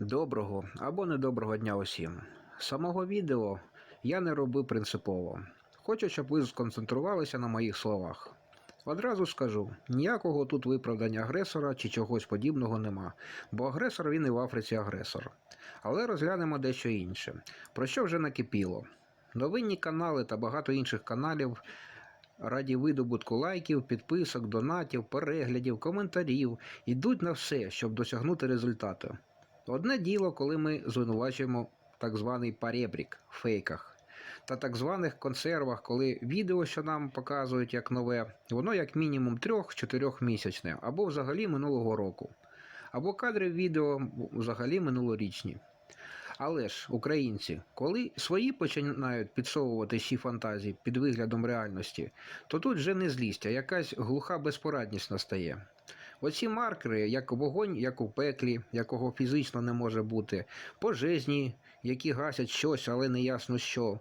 Доброго або недоброго дня усім. Самого відео я не робив принципово. Хочу, щоб ви сконцентрувалися на моїх словах. Одразу скажу, ніякого тут виправдання агресора чи чогось подібного нема, бо агресор він і в Африці агресор. Але розглянемо дещо інше. Про що вже накипіло? Новинні канали та багато інших каналів раді видобутку лайків, підписок, донатів, переглядів, коментарів йдуть на все, щоб досягнути результату. Одне діло, коли ми звинувачуємо так званий паребрік в фейках та так званих консервах, коли відео, що нам показують як нове, воно як мінімум 3-4 місячне, або взагалі минулого року, або кадри відео взагалі минулорічні. Але ж, українці, коли свої починають підсовувати ще фантазії під виглядом реальності, то тут вже не злість, а якась глуха безпорадність настає. Оці маркери, як вогонь, як у пеклі, якого фізично не може бути, пожежні, які гасять щось, але не ясно що.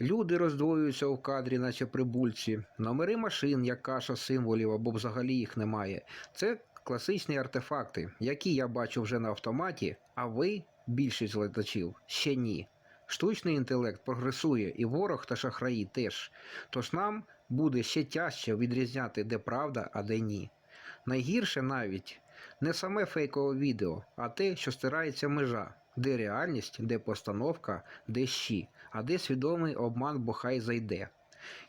Люди роздвоюються у кадрі, наче прибульці, номери машин, як каша символів або взагалі їх немає. Це класичні артефакти, які я бачу вже на автоматі, а ви, більшість глядачів, ще ні. Штучний інтелект прогресує, і ворог та шахраї теж. Тож нам буде ще тяжче відрізняти, де правда, а де ні. Найгірше навіть не саме фейкове відео, а те, що стирається межа, де реальність, де постановка, де щі, а де свідомий обман, бо хай зайде.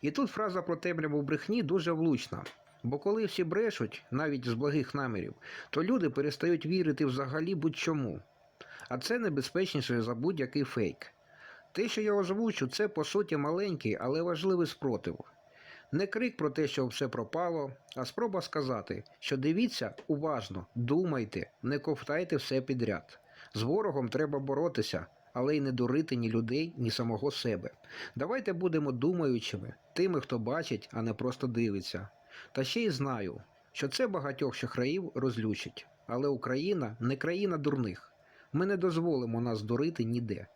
І тут фраза про темряву брехні дуже влучна. Бо коли всі брешуть, навіть з благих намірів, то люди перестають вірити взагалі будь-чому. А це небезпечніше за будь-який фейк. Те, що я озвучу, це по суті маленький, але важливий спротив. Не крик про те, що все пропало, а спроба сказати, що дивіться уважно, думайте, не ковтайте все підряд. З ворогом треба боротися, але й не дурити ні людей, ні самого себе. Давайте будемо думаючими, тими, хто бачить, а не просто дивиться. Та ще й знаю, що це багатьох шахраїв розлючить. Але Україна не країна дурних. Ми не дозволимо нас дурити ніде.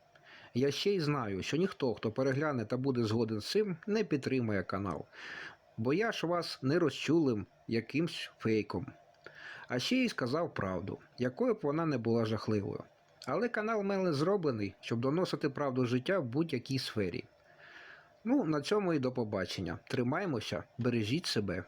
Я ще й знаю, що ніхто, хто перегляне та буде згоден з цим, не підтримує канал, бо я ж вас не розчулим якимсь фейком. А ще й сказав правду, якою б вона не була жахливою. Але канал мене зроблений, щоб доносити правду життя в будь-якій сфері. Ну, на цьому і до побачення. Тримаймося, бережіть себе.